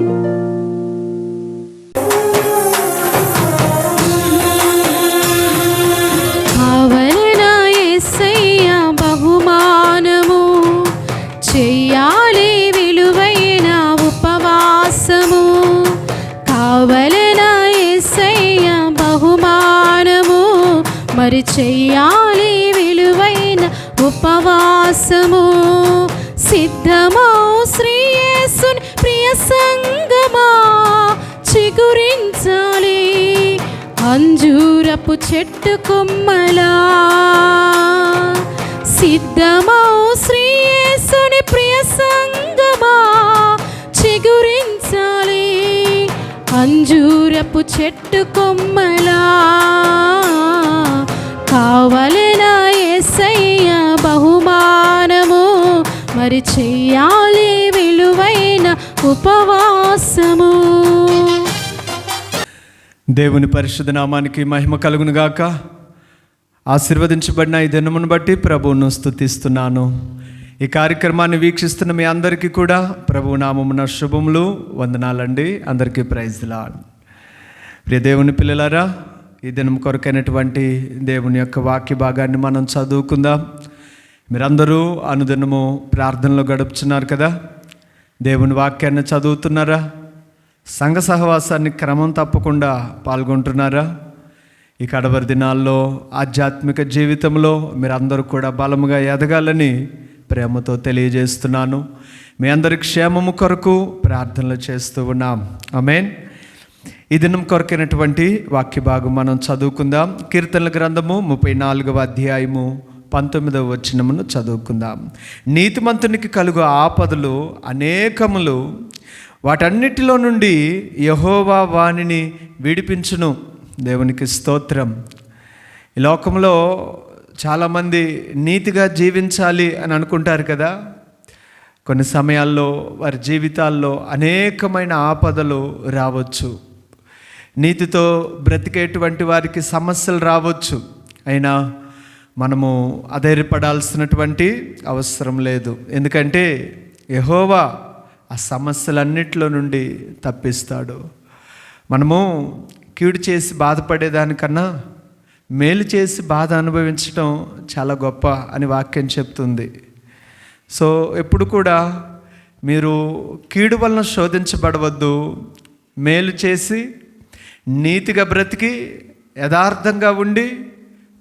కావలన అంజూరపు చెట్టు కొమ్మలా సిద్ధమౌ శ్రీయేసుని ప్రియ సంగమా చిగురించాలి. అంజూరపు చెట్టు కొమ్మలా కావలన ఎసయ్య బహుమానము. మరి చెయ్యాలి విలువైన ఉపవాసము. దేవుని పరిశుద్ధ నామానికి మహిమ కలుగును గాక ఆశీర్వదించబడిన ఈ దినమును బట్టి ప్రభువును స్తుతిస్తున్నాను. ఈ కార్యక్రమాన్ని వీక్షిస్తున్న మీ అందరికీ కూడా ప్రభు నామమున శుభములు వందనాలండి. అందరికీ ప్రైజ్లా ప్రియ దేవుని పిల్లలారా ఈ దినం కొరకైనటువంటి దేవుని యొక్క వాక్య భాగాన్ని మనం చదువుకుందాం. మీరందరూ అనుదినము ప్రార్థనలో గడుపుతున్నారు కదా? దేవుని వాక్యాన్ని చదువుతున్నారా? సంఘ సహవాసాన్ని క్రమం తప్పకుండా పాల్గొంటున్నారా? ఈ కడవరి దినాల్లో ఆధ్యాత్మిక జీవితంలో మీరందరూ కూడా బలముగా ఎదగాలని ప్రేమతో తెలియజేస్తున్నాను. మీ అందరి క్షేమము కొరకు ప్రార్థనలు చేస్తూ ఉన్నాం. అమేన్ ఈ దినం కొరకైనటువంటి వాక్య భాగం మనం చదువుకుందాం. కీర్తనల గ్రంథము ముప్పై నాలుగవ అధ్యాయము పంతొమ్మిదవ వచనమును చదువుకుందాం. నీతిమంతునికి కలుగు ఆపదలు అనేకములు వాటన్నిటిలో నుండి యహోవా వాణిని విడిపించును. దేవునికి స్తోత్రం. ఈ లోకంలో చాలామంది నీతిగా జీవించాలి అని అనుకుంటారు కదా. కొన్ని సమయాల్లో వారి జీవితాల్లో అనేకమైన ఆపదలు రావచ్చు. నీతితో బ్రతికేటువంటి వారికి సమస్యలు రావచ్చు. అయినా మనము అధైర్యపడాల్సినటువంటి అవసరం లేదు. ఎందుకంటే యహోవా ఆ సమస్యలన్నిటిలో నుండి తప్పిస్తాడు. మనము కీడు చేసి బాధపడేదానికన్నా మేలు చేసి బాధ అనుభవించడం చాలా గొప్ప అని వాక్యం చెప్తుంది. సో ఎప్పుడు కూడా మీరు కీడు వలన శోధించబడవద్దు. మేలు చేసి నీతిగా బ్రతికి యథార్థంగా ఉండి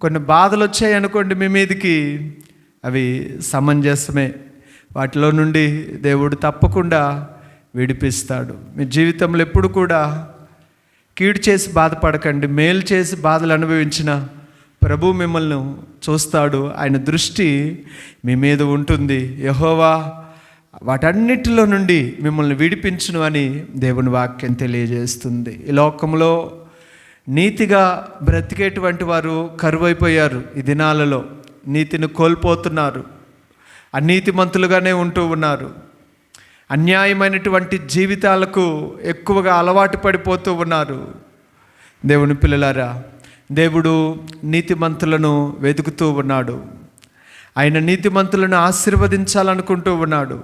కొన్ని బాధలు వచ్చాయి అనుకోండి మీ మీదకి అవి సమంజసమే. వాటిలో నుండి దేవుడు తప్పకుండా విడిపిస్తాడు. మీ జీవితంలో ఎప్పుడు కూడా కీడు చేసి బాధపడకండి. మేలు చేసి బాధలు అనుభవించిన ప్రభు మిమ్మల్ని చూస్తాడు. ఆయన దృష్టి మీ మీద ఉంటుంది. యహోవా వాటన్నిటిలో నుండి మిమ్మల్ని విడిపించును అని దేవుని వాక్యం తెలియజేస్తుంది. ఈ లోకంలో నీతిగా బ్రతికేటువంటి వారు కరువైపోయారు ఈ దినాలలో. నీతిని కోల్పోతున్నారు. అనీతిమంతులుగానే ఉంటూ ఉన్నారు. అన్యాయమైనటువంటి జీవితాలకు ఎక్కువగా అలవాటు పడిపోతూ ఉన్నారు. దేవుని పిల్లలారా దేవుడు నీతిమంతులను వెతుకుతూ ఉన్నాడు. ఆయన నీతిమంతులను ఆశీర్వదించాలనుకుంటూ ఉన్నాడు.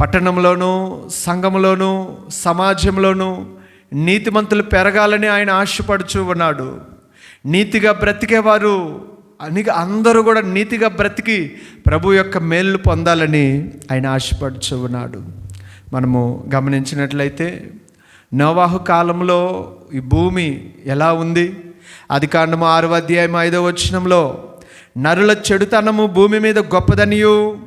పట్టణంలోనూ సంఘంలోనూ సమాజంలోనూ నీతిమంతులు పెరగాలని ఆయన ఆశపడుచూ ఉన్నాడు. నీతిగా బ్రతికేవారు అని అందరూ కూడా నీతిగా బ్రతికి ప్రభు యొక్క మేలు పొందాలని ఆయన ఆశపడుచున్నాడు. మనము గమనించినట్లయితే నోవాహు కాలంలో ఈ భూమి ఎలా ఉంది? అది కాండము ఆరు అధ్యాయం ఐదో వచనంలో నరుల చెడుతనము భూమి మీద గొప్పదనియు?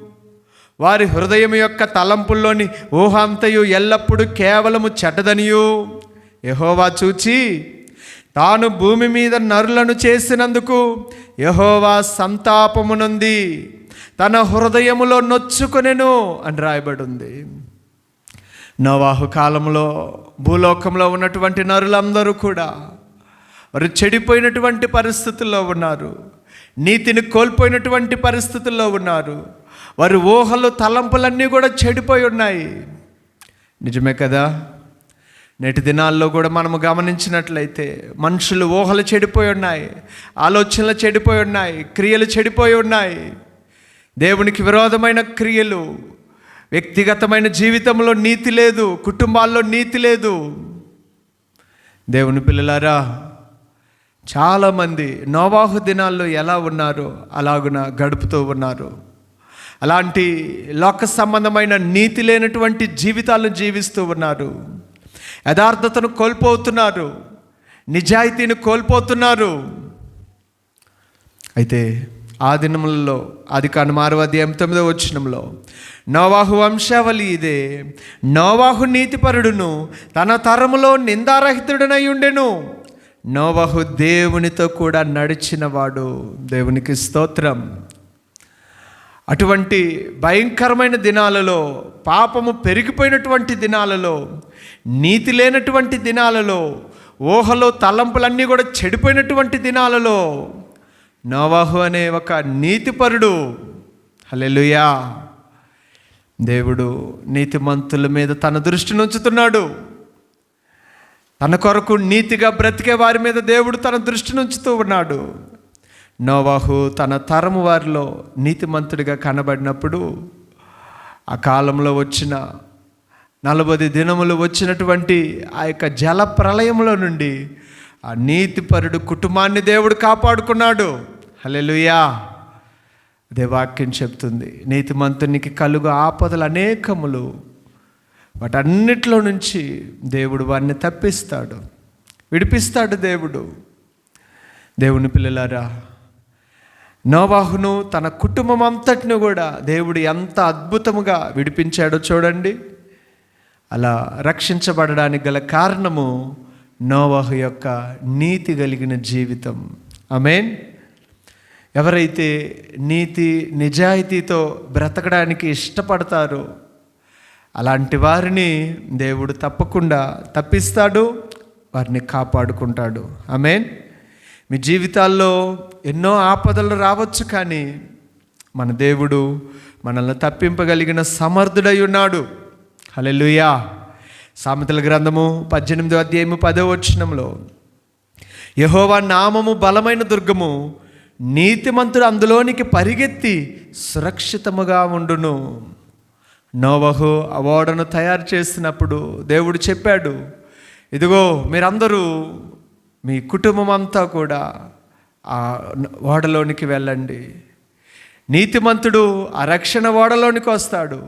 వారి హృదయం యొక్క తలంపుల్లోని ఊహాంతయు ఎల్లప్పుడూ కేవలము చెడ్డదనియు? యహోవా చూచి తాను భూమి మీద నరులను చేసినందుకు యహోవా సంతాపమునుంది. తన హృదయములో నొచ్చుకొనెను అని రాయబడి ఉంది నవాహు కాలంలో భూలోకంలో ఉన్నటువంటి నరులందరూ కూడా వారు చెడిపోయినటువంటి పరిస్థితుల్లో ఉన్నారు. నీతిని కోల్పోయినటువంటి పరిస్థితుల్లో ఉన్నారు. వారి ఊహలు తలంపులన్నీ కూడా చెడిపోయి ఉన్నాయి. నిజమే కదా? నేటి దినాల్లో కూడా మనము గమనించినట్లయితే మనుషులు ఊహలు చెడిపోయి ఉన్నాయి ఆలోచనలు చెడిపోయి ఉన్నాయి క్రియలు చెడిపోయి ఉన్నాయి. దేవునికి విరోధమైన క్రియలు వ్యక్తిగతమైన జీవితంలో నీతి లేదు కుటుంబాల్లో నీతి లేదు. దేవుని పిల్లలారా చాలామంది నోవాహు దినాల్లో ఎలా ఉన్నారో అలాగున గడుపుతూ ఉన్నారు. అలాంటి లోక సంబంధమైన నీతి లేనటువంటి జీవితాలను జీవిస్తూ ఉన్నారు. యథార్థతను కోల్పోతున్నారు నిజాయితీని కోల్పోతున్నారు. అయితే ఆ దినములలో అది కాను మారవ అధ్యాయం తొమ్మిదో వచ్చినంలో నోవాహు వంశావళి ఇదే నోవాహు నీతిపరుడును తన తరములో నిందారహితుడనై ఉండెను. నోవాహు దేవునితో కూడా నడిచినవాడు దేవునికి స్తోత్రం. అటువంటి భయంకరమైన దినాలలో పాపము పెరిగిపోయినటువంటి దినాలలో నీతి లేనటువంటి దినాలలో ఊహలో తలంపులన్నీ కూడా చెడిపోయినటువంటి దినాలలో నోవాహు అనే ఒక నీతిపరుడు హలెలుయా దేవుడు నీతిమంతుల మీద తన దృష్టిని ఉంచుతున్నాడు. తన కొరకు నీతిగా బ్రతికే వారి మీద దేవుడు తన దృష్టిని ఉంచుతూ ఉన్నాడు. నోవాహు తన తరం వారిలో నీతిమంతుడిగా కనబడినప్పుడు ఆ కాలంలో వచ్చిన నలభై దినములు వచ్చినటువంటి ఆ యొక్క జల ప్రళయంలో నుండి ఆ నీతిపరుడు కుటుంబాన్ని దేవుడు కాపాడుకున్నాడు. హలెలుయా అదే వాక్యం చెప్తుంది. నీతిమంతునికి కలుగు ఆపదలు అనేకములు. వాటన్నిటిలో నుంచి దేవుడు వారిని తప్పిస్తాడు. విడిపిస్తాడు దేవుడు. దేవుని పిల్లలారా నోవాహును తన కుటుంబం అంతటిని కూడా దేవుడు ఎంత అద్భుతముగా విడిపించాడో చూడండి. అలా రక్షించబడడానికి గల కారణము నోవాహు యొక్క నీతి కలిగిన జీవితం. అమేన్ ఎవరైతే నీతి నిజాయితీతో బ్రతకడానికి ఇష్టపడతారో అలాంటి వారిని దేవుడు తప్పకుండా తప్పిస్తాడు వారిని కాపాడుకుంటాడు. ఆమేన్. మీ జీవితాల్లో ఎన్నో ఆపదలు రావచ్చు కానీ మన దేవుడు మనల్ని తప్పింపగలిగిన సమర్థుడై ఉన్నాడు. హలెలుయా సామెతల గ్రంథము పద్దెనిమిదో అధ్యాయము పదో వచ్చినంలో యహోవా నామము బలమైన దుర్గము నీతిమంతుడు అందులోనికి పరిగెత్తి సురక్షితముగా ఉండును. నోవహు అవార్డును తయారు చేసినప్పుడు దేవుడు చెప్పాడు ఇదిగో మీరందరూ మీ కుటుంబం అంతా కూడా ఆ ఓడలోనికి వెళ్ళండి. నీతిమంతుడు ఆ రక్షణ ఓడలోనికి వస్తాడు.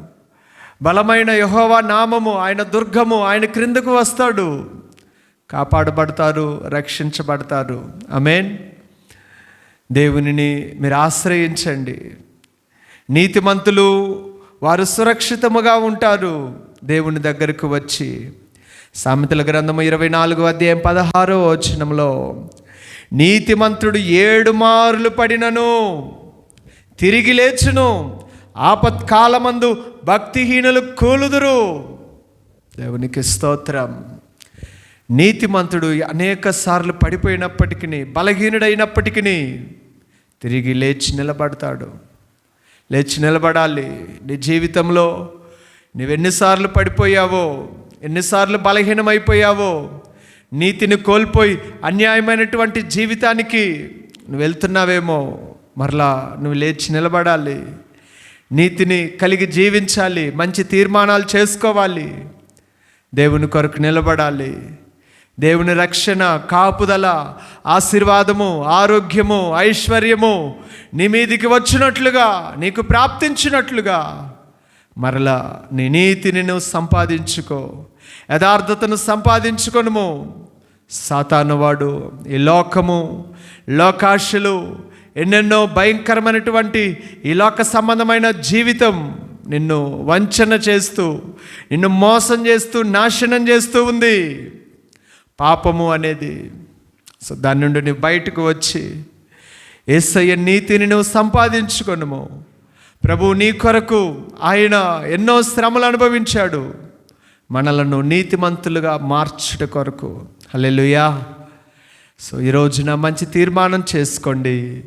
బలమైన యహోవా నామము ఆయన దుర్గము ఆయన క్రిందకు వస్తాడు. కాపాడబడతారు రక్షించబడతారు. అమేన్ దేవునిని మీరు ఆశ్రయించండి. నీతిమంతులు వారు సురక్షితముగా ఉంటారు. దేవుని దగ్గరకు వచ్చి సామెతల గ్రంథము ఇరవై నాలుగు అధ్యాయం పదహారో వచనంలో నీతిమంతుడు ఏడు మారులు పడినను తిరిగి లేచును ఆపత్కాలమందు భక్తిహీనులు కూలుదురు. దేవునికి స్తోత్రం. నీతిమంతుడు అనేక సార్లు పడిపోయినప్పటికీ బలహీనుడైనప్పటికీ తిరిగి లేచి నిలబడతాడు. లేచి నిలబడాలి. నీ జీవితంలో నువ్వెన్నిసార్లు పడిపోయావో ఎన్నిసార్లు బలహీనమైపోయావో నీతిని కోల్పోయి అన్యాయమైనటువంటి జీవితానికి నువ్వు వెళ్తున్నావేమో మరలా నువ్వు లేచి నిలబడాలి. నీతిని కలిగి జీవించాలి మంచి తీర్మానాలు చేసుకోవాలి. దేవుని కొరకు నిలబడాలి. దేవుని రక్షణ కాపుదల ఆశీర్వాదము ఆరోగ్యము ఐశ్వర్యము నీ మీదికి వచ్చినట్లుగా నీకు ప్రాప్తించినట్లుగా మరలా నీ నీతిని నువ్వు సంపాదించుకో యథార్థతను సంపాదించుకొనుము. సాతానువాడు ఈ లోకము లోకాశలు ఎన్నెన్నో భయంకరమైనటువంటి ఈ లోక సంబంధమైన జీవితం నిన్ను వంచన చేస్తూ నిన్ను మోసం చేస్తూ నాశనం చేస్తూ ఉంది. పాపము అనేది. సో దాని నుండి నువ్వు బయటకు వచ్చి ఏసయ్య నీతిని నువ్వు సంపాదించుకొనుము. ప్రభు నీ కొరకు ఆయన ఎన్నో శ్రమలు అనుభవించాడు. మనలను నీతిమంతులుగా మార్చుట కొరకు. హలెలుయా సో ఈ రోజున మంచి తీర్మానం చేసుకోండి.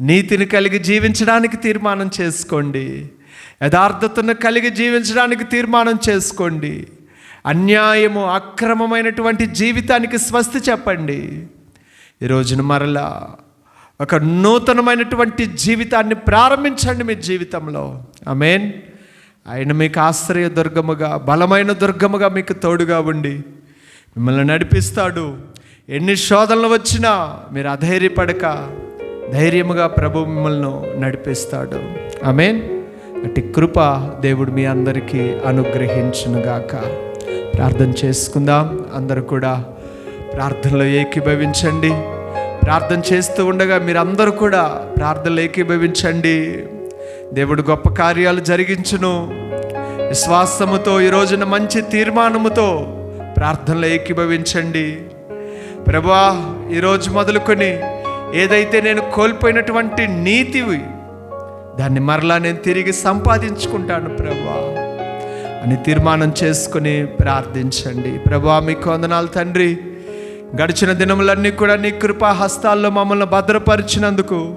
నీతిని కలిగి జీవించడానికి తీర్మానం చేసుకోండి. యథార్థతను కలిగి జీవించడానికి తీర్మానం చేసుకోండి. అన్యాయము అక్రమమైనటువంటి జీవితానికి స్వస్తి చెప్పండి. ఈ రోజున మరలా ఒక నూతనమైనటువంటి జీవితాన్ని ప్రారంభించండి మీ జీవితంలో. ఆమేన్. ఆయన మీకు ఆశ్రయ దుర్గముగా బలమైన దుర్గముగా మీకు తోడుగా ఉండి మిమ్మల్ని నడిపిస్తాడు. ఎన్ని శోధనలు వచ్చినా మీరు అధైర్యపడక ధైర్యముగా ప్రభు మిమ్మల్ని నడిపిస్తాడు. ఆమేన్. అటు కృప దేవుడు మీ అందరికీ అనుగ్రహించునుగాక. ప్రార్థన చేసుకుందాం. అందరూ కూడా ప్రార్థనలో ఏకీభవించండి. ప్రార్థన చేస్తూ ఉండగా మీరందరూ కూడా ప్రార్థనలు ఏకీభవించండి. దేవుడు గొప్ప కార్యాలు జరిగించును. విశ్వాసముతో ఈ రోజున మంచి తీర్మానముతో ప్రార్థనలు ఏకీభవించండి. ప్రభా ఈరోజు మొదలుకొని ఏదైతే నేను కోల్పోయినటువంటి నీతివి దాన్ని మరలా నేను తిరిగి సంపాదించుకుంటాను ప్రభా అని తీర్మానం చేసుకుని ప్రార్థించండి. ప్రభా మీకు వందనాలు తండ్రి. గడిచిన దినములన్నీ కూడా నీ కృపా హస్తాల్లో మమ్మల్ని భద్రపరిచినందుకు.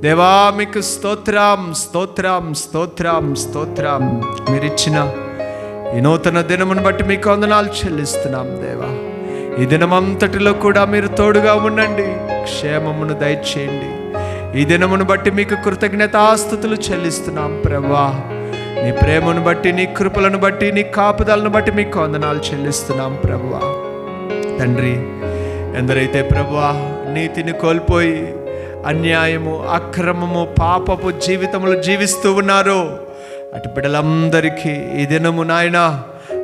దేవా మీకు స్తోత్రం స్తోత్రం స్తోత్రం స్తోత్రం. మీరిచ్చిన ఈ నూతన దినమును బట్టి మీకు వందనాలు చెల్లిస్తున్నాం దేవా. ఈ దినమంతటిలో కూడా మీరు తోడుగా ఉండండి క్షేమమును దయచేయండి. ఈ దినమును బట్టి మీకు కృతజ్ఞతాస్థుతులు చెల్లిస్తున్నాం ప్రభా నీ ప్రేమను బట్టి నీ కృపలను బట్టి నీ కాపుదలను బట్టి మీకు వందనాలు చెల్లిస్తున్నాం ప్రభువా తండ్రి. ఎందరైతే ప్రభా నీతిని కోల్పోయి అన్యాయము అక్రమము పాపపు జీవితములు జీవిస్తూ ఉన్నారో అటు బిడ్డలందరికీ ఈ దినము నాయన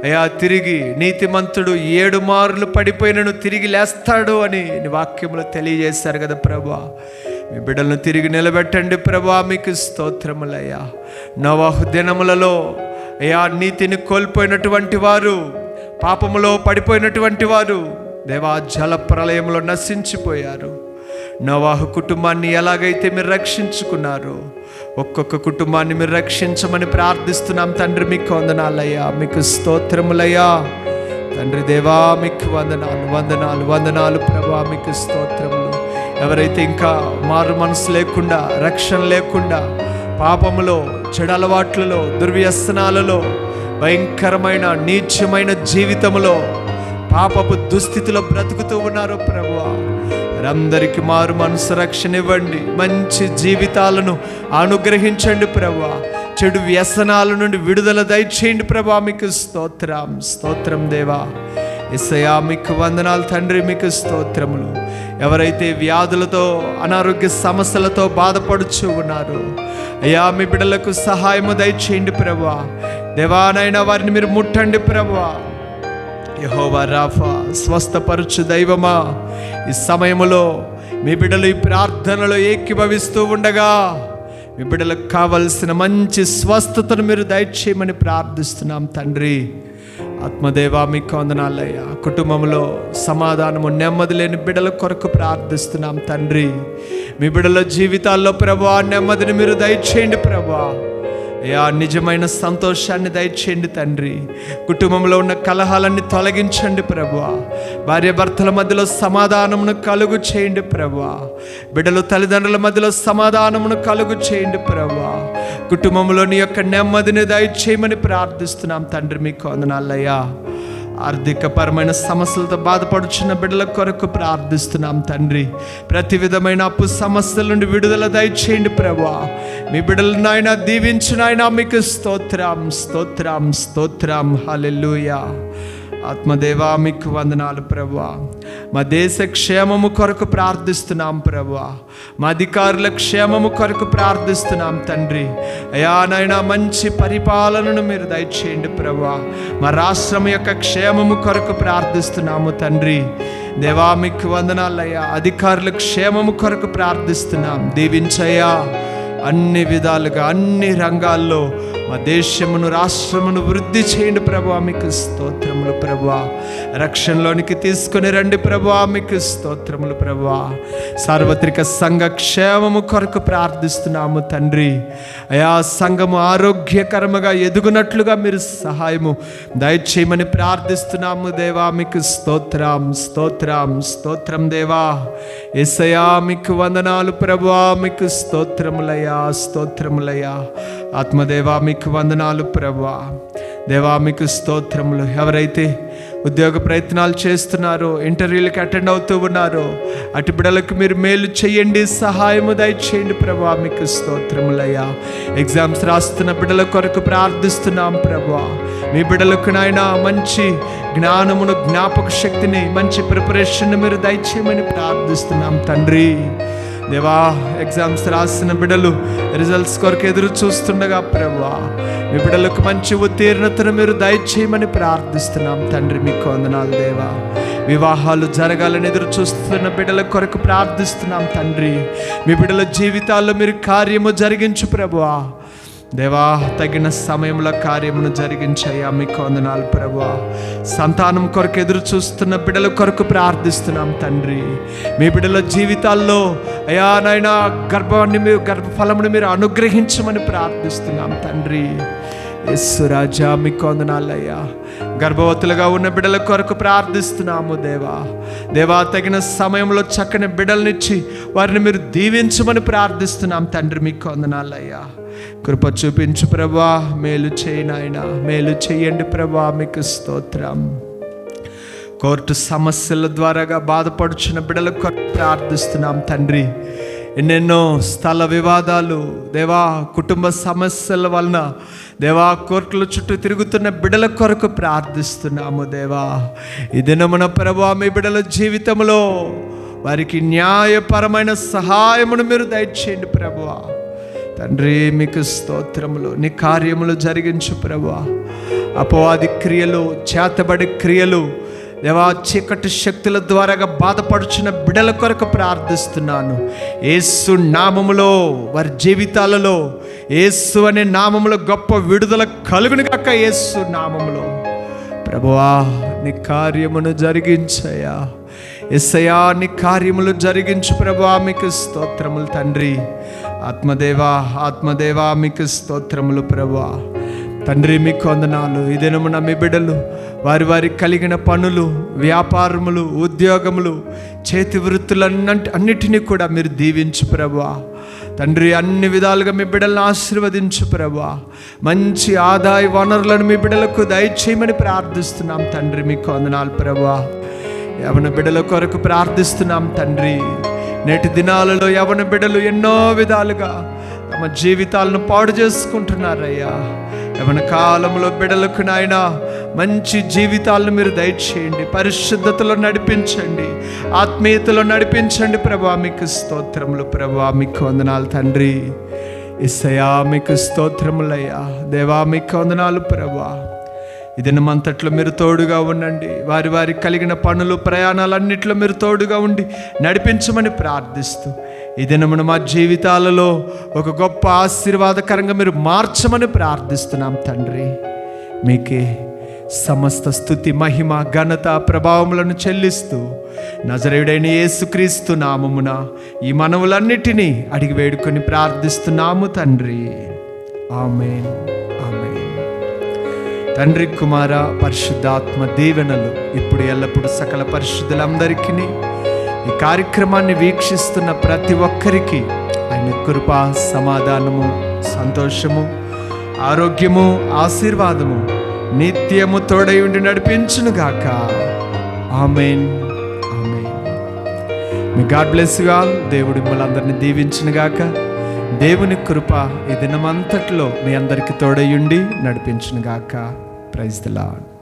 అయా తిరిగి నీతిమంతుడు ఏడు మార్లు పడిపోయినను తిరిగి లేస్తాడు అని వాక్యములు తెలియజేశారు కదా ప్రభా మీ బిడ్డలను తిరిగి నిలబెట్టండి ప్రభా మీకు స్తోత్రములయ్యా. నవాహు దినములలో అయా నీతిని కోల్పోయినటువంటి వారు పాపములో పడిపోయినటువంటి వారు దేవా జల ప్రళయంలో నశించిపోయారు. నవాహు కుటుంబాన్ని ఎలాగైతే మీరు రక్షించుకున్నారు ఒక్కొక్క కుటుంబాన్ని మీరు రక్షించమని ప్రార్థిస్తున్నాం తండ్రి మీకు వందనాలయ్యా మీకు స్తోత్రములయ్యా. తండ్రి దేవా మీకు వందనాలు వందనాలు వందనాలు ప్రభా మీకు స్తోత్రములు. ఎవరైతే ఇంకా మారు మనసు లేకుండా రక్షణ లేకుండా పాపములో చెడలవాట్లలో దుర్వ్యసనాలలో భయంకరమైన నీచమైన జీవితములో పాపపు దుస్థితిలో బ్రతుకుతూ ఉన్నారు ప్రభు వారందరికీ మారు మనసు రక్షణ ఇవ్వండి మంచి జీవితాలను అనుగ్రహించండి ప్రభు చెడు వ్యసనాల నుండి విడుదల దయచేయండి ప్రభా. మీకు స్తోత్రం స్తోత్రం దేవా. ఇసయా మీకు వందనాలు తండ్రి మీకు స్తోత్రములు. ఎవరైతే వ్యాధులతో అనారోగ్య సమస్యలతో బాధపడుచు ఉన్నారు అయ్యా మీ బిడ్డలకు సహాయము దయచేయండి ప్రభా దేవానైనా వారిని మీరు ముట్టండి ప్రభా యహోవా రాఫా స్వస్థపరచు దైవమా. ఈ సమయములో మీ బిడ్డలు ఈ ప్రార్థనలో ఏకీభవిస్తూ ఉండగా మీ బిడ్డలకు కావలసిన మంచి స్వస్థతను మీరు దయచేయమని ప్రార్థిస్తున్నాం తండ్రి. ఆత్మదేవా మీకు వందనాలయ్యా. కుటుంబంలో సమాధానము నెమ్మది లేని బిడ్డల కొరకు ప్రార్థిస్తున్నాం తండ్రి. మీ బిడ్డల జీవితాల్లో ప్రభా నెమ్మదిని మీరు దయచేయండి ప్రభా. అయ్యా నిజమైన సంతోషాన్ని దయచేయండి తండ్రి. కుటుంబంలో ఉన్న కలహాలన్నీ తొలగించండి ప్రభు భార్య భర్తల మధ్యలో సమాధానమును కలుగు చేయండి ప్రభు బిడ్డలు తల్లిదండ్రుల మధ్యలో సమాధానమును కలుగు చేయండి ప్రభు కుటుంబంలోని యొక్క నెమ్మదిని దయచేయమని ప్రార్థిస్తున్నాం తండ్రి మీకు వందనాలయ్యా ఆర్థికపరమైన సమస్యలతో బాధపడుచున్న బిడ్డల కొరకు ప్రార్థిస్తున్నాం తండ్రి. ప్రతి విధమైన అప్పు సమస్యల నుండి విడుదల దయచేయండి ప్రభా. మీ బిడ్డలను నాయన దీవించు నాయన మీకు స్తోత్రం స్తోత్రం స్తోత్రం. హలెల్లుయా. ఆత్మదేవా మీకు వందనాలు ప్రభా. మా దేశ క్షేమము కొరకు ప్రార్థిస్తున్నాం ప్రభా మా అధికారుల క్షేమము కొరకు ప్రార్థిస్తున్నాం తండ్రి. అయా నాయన మంచి పరిపాలనను మీరు దయచేయండి ప్రభా మా రాష్ట్రం యొక్క క్షేమము కొరకు ప్రార్థిస్తున్నాము తండ్రి. దేవా మీకు వందనాలయ్యా అధికారుల క్షేమము కొరకు ప్రార్థిస్తున్నాం. దీవించయ్యా. అన్ని విధాలుగా అన్ని రంగాల్లో మా దేశమును రాష్ట్రమును వృద్ధి చేయండి ప్రభా. మీకు స్తోత్రములు ప్రభా. రక్షణలోనికి తీసుకుని రండి ప్రభా. మీకు స్తోత్రములు ప్రభా. సార్వత్రిక సంఘ క్షేమము కొరకు ప్రార్థిస్తున్నాము తండ్రి. అయా సంఘము ఆరోగ్యకరముగా ఎదుగునట్లుగా మీరు సహాయము దయచేయమని ప్రార్థిస్తున్నాము దేవా. మీకు స్తోత్రం స్తోత్రం స్తోత్రం దేవా. ఎసయా మీకు వందనాలు ప్రభా. మీకు స్తోత్రములయ్యా స్తోత్రములయ్యా. ఆత్మదేవా మీకు వందనాలు ప్రభా దేవా మీకు స్తోత్రములు. ఎవరైతే ఉద్యోగ ప్రయత్నాలు చేస్తున్నారో ఇంటర్వ్యూలకు అటెండ్ అవుతూ ఉన్నారో అటు బిడలకు మీరు మేలు చేయండి సహాయము దయచేయండి ప్రభా మీకు స్తోత్రములయ్యా. ఎగ్జామ్స్ రాస్తున్న బిడల కొరకు ప్రార్థిస్తున్నాం ప్రభా మీ బిడలకు నాయన మంచి జ్ఞానమును జ్ఞాపక శక్తిని మంచి ప్రిపరేషన్ మీరు దయచేయమని ప్రార్థిస్తున్నాం తండ్రి. దేవా ఎగ్జామ్స్ రాసిన బిడ్డలు రిజల్ట్స్ కొరకు ఎదురు చూస్తుండగా ప్రభా మీ బిడ్డలకు మంచి ఉత్తీర్ణతను మీరు దయచేయమని ప్రార్థిస్తున్నాం తండ్రి మీకు వందనాలు దేవా. వివాహాలు జరగాలని ఎదురు చూస్తున్న బిడ్డల కొరకు ప్రార్థిస్తున్నాం తండ్రి. మీ బిడ్డల జీవితాల్లో మీరు కార్యము జరిగించు ప్రభువా. దేవా తగిన సమయంలో కార్యమును జరిగించయ్యా మీకు వందనాలు ప్రభా సంతానం కొరకు ఎదురు చూస్తున్న బిడ్డల కొరకు ప్రార్థిస్తున్నాం తండ్రి. మీ బిడ్డల జీవితాల్లో అయా నాయన గర్భాన్ని మీరు గర్భఫలమును మీరు అనుగ్రహించమని ప్రార్థిస్తున్నాం తండ్రి. ఎస్సు రాజా మీకు వందనాలయ్యా గర్భవతులుగా ఉన్న బిడ్డల కొరకు ప్రార్థిస్తున్నాము దేవా. దేవా తగిన సమయంలో చక్కని బిడ్డలనిచ్చి వారిని మీరు దీవించమని ప్రార్థిస్తున్నాం తండ్రి మీకు వందనాలయ్యా కృప చూపించు ప్రభా మేలు చేయనాయన మేలు చేయండి ప్రభా మీకు స్తోత్రం. కోర్టు సమస్యల ద్వారాగా బాధపడుచున్న బిడ్డల కొరకు ప్రార్థిస్తున్నాం తండ్రి. ఎన్నెన్నో స్థల వివాదాలు దేవా కుటుంబ సమస్యల వలన దేవా కోర్టుల చుట్టూ తిరుగుతున్న బిడల కొరకు ప్రార్థిస్తున్నాము దేవా. ఈ దినమున ప్రభా మీ బిడల జీవితంలో వారికి న్యాయపరమైన సహాయమును మీరు దయచేయండి ప్రభువా తండ్రి మీకు స్తోత్రములు నీ కార్యములు జరిగించు ప్రభువా అపవాది క్రియలు చేతబడి క్రియలు దేవా చీకటి శక్తుల ద్వారాగా బాధపడుచున్న బిడల కొరకు ప్రార్థిస్తున్నాను. ఏసు నామములో వారి జీవితాలలో ఏసు అనే నామములో గొప్ప విడుదల కలుగును కాక యేసు నామములో. ప్రభువా నీ కార్యమును జరిగించయా ఎస్సయా నీ కార్యములు జరిగించు ప్రభువా మీకు స్తోత్రములు తండ్రి. ఆత్మదేవా ఆత్మదేవా మీకు స్తోత్రములు ప్రభువా. తండ్రి మీకు వందనాలు. ఈ దినమున మీ బిడ్డలు వారి వారి కలిగిన పనులు వ్యాపారములు ఉద్యోగములు చేతి వృత్తులన్నంటి అన్నిటినీ కూడా మీరు దీవించు ప్రభా తండ్రి అన్ని విధాలుగా మీ బిడ్డలను ఆశీర్వదించు ప్రభా మంచి ఆదాయ వనరులను మీ బిడ్డలకు దయచేయమని ప్రార్థిస్తున్నాం తండ్రి మీకు వందనాలు ప్రభా యవన బిడ్డల కొరకు ప్రార్థిస్తున్నాం తండ్రి. నేటి దినాలలో యవన బిడ్డలు ఎన్నో విధాలుగా తమ జీవితాలను పాడు చేసుకుంటున్నారయ్యా. యవన కాలంలో బిడలకు నాయన మంచి జీవితాలను మీరు దయచేయండి. పరిశుద్ధతలో నడిపించండి. ఆత్మీయతలో నడిపించండి. ప్రభా మీకు స్తోత్రములు. ప్రభా మీకు వందనాలు తండ్రి. ఇసయా మీకు స్తోత్రములయ్యా. దేవా మీకు వందనాలు ప్రభా. ఇదినమంతట్లో మీరు తోడుగా ఉండండి. వారి వారికి కలిగిన పనులు ప్రయాణాలన్నిట్లో మీరు తోడుగా ఉండి నడిపించమని ప్రార్థిస్తూ ఈ దినమున మా జీవితాలలో ఒక గొప్ప ఆశీర్వాదకరంగా మీరు మార్చమని ప్రార్థిస్తున్నాం తండ్రి. మీకే సమస్త స్థుతి మహిమ ఘనత ప్రభావములను చెల్లిస్తూ నజరేయుడైన యేసుక్రీస్తు నామమున ఈ మనవులన్నిటినీ అడిగి వేడుకొని ప్రార్థిస్తున్నాము తండ్రి. ఆమె ఆమె తండ్రి కుమార పరిశుద్ధాత్మ దీవెనలు ఇప్పుడు ఎల్లప్పుడు సకల పరిశుద్ధులందరికీ ఈ కార్యక్రమాన్ని వీక్షిస్తున్న ప్రతి ఒక్కరికి ఆయన కృప సమాధానము సంతోషము ఆరోగ్యము ఆశీర్వాదము నిత్యము తోడై ఉండి నడిపించునుగాక. ఆమెన్. ఆమెన్. మీ గాడ్ బ్లెస్గా దేవుడి మిమ్మల్ని అందరినీ దీవించునుగాక. దేవుని కృప ఈ దినమంతట్లో మీ అందరికి తోడయుండి నడిపించునుగాక. Praise the lord